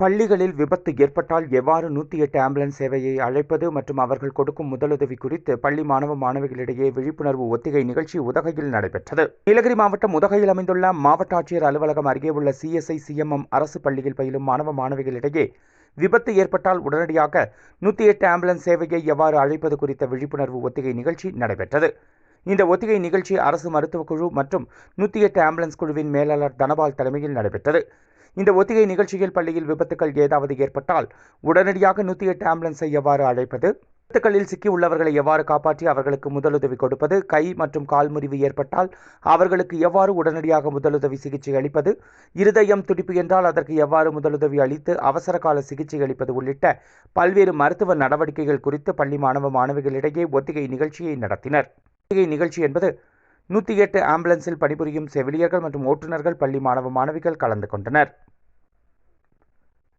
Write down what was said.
பள்ளிகளில் விபத்து ஏற்பட்டால் எவ்வாறு நூற்றி எட்டு ஆம்புலன்ஸ் சேவையை அழைப்பது மற்றும் அவர்கள் கொடுக்கும் முதலுதவி குறித்து பள்ளி மாணவ மாணவிகளிடையே விழிப்புணர்வு ஒத்திகை நிகழ்ச்சி உதகையில் நடைபெற்றது. நீலகிரி மாவட்டம் உதகையில் அமைந்துள்ள மாவட்ட ஆட்சியர் அலுவலகம் அருகே உள்ள சிஎஸ்ஐ சிஎம்எம் அரசு பள்ளியில் பயிலும் மாணவ மாணவிகளிடையே விபத்து ஏற்பட்டால் உடனடியாக நூற்றி எட்டு ஆம்புலன்ஸ் சேவையை எவ்வாறு அழைப்பது குறித்த விழிப்புணர்வு ஒத்திகை நிகழ்ச்சி நடைபெற்றது. இந்த ஒத்திகை நிகழ்ச்சி அரசு மருத்துவக் குழு மற்றும் நூற்றி எட்டு ஆம்புலன்ஸ் குழுவின் மேலாளர் தனபால் தலைமையில் நடைபெற்றது. இந்த ஒத்திகை நிகழ்ச்சியில் பள்ளியில் விபத்துக்கள் ஏதாவது ஏற்பட்டால் உடனடியாக நூற்றி எட்டு ஆம்புலன்ஸை எவ்வாறு அழைப்பது? விபத்துக்களில் சிக்கியுள்ளவர்களை எவ்வாறு காப்பாற்றி அவர்களுக்கு முதலுதவி கொடுப்பது? கை மற்றும் கால் முறிவு ஏற்பட்டால் அவர்களுக்கு எவ்வாறு உடனடியாக முதலுதவி சிகிச்சை அளிப்பது? இருதயம் துடிப்பு என்றால் அதற்கு எவ்வாறு முதலுதவி அளித்து அவசர கால சிகிச்சை அளிப்பது உள்ளிட்ட பல்வேறு மருத்துவ நடவடிக்கைகள் குறித்து பள்ளி மாணவ மாணவிகளிடையே ஒத்திகை நிகழ்ச்சியை நடத்தினர். ஒத்திகை நிகழ்ச்சி என்பது நூற்றி எட்டு ஆம்புலன்ஸில் பணிபுரியும் செவிலியர்கள் மற்றும் ஓட்டுநர்கள் பள்ளி மாணவ மாணவிகள் கலந்து கொண்டனர்.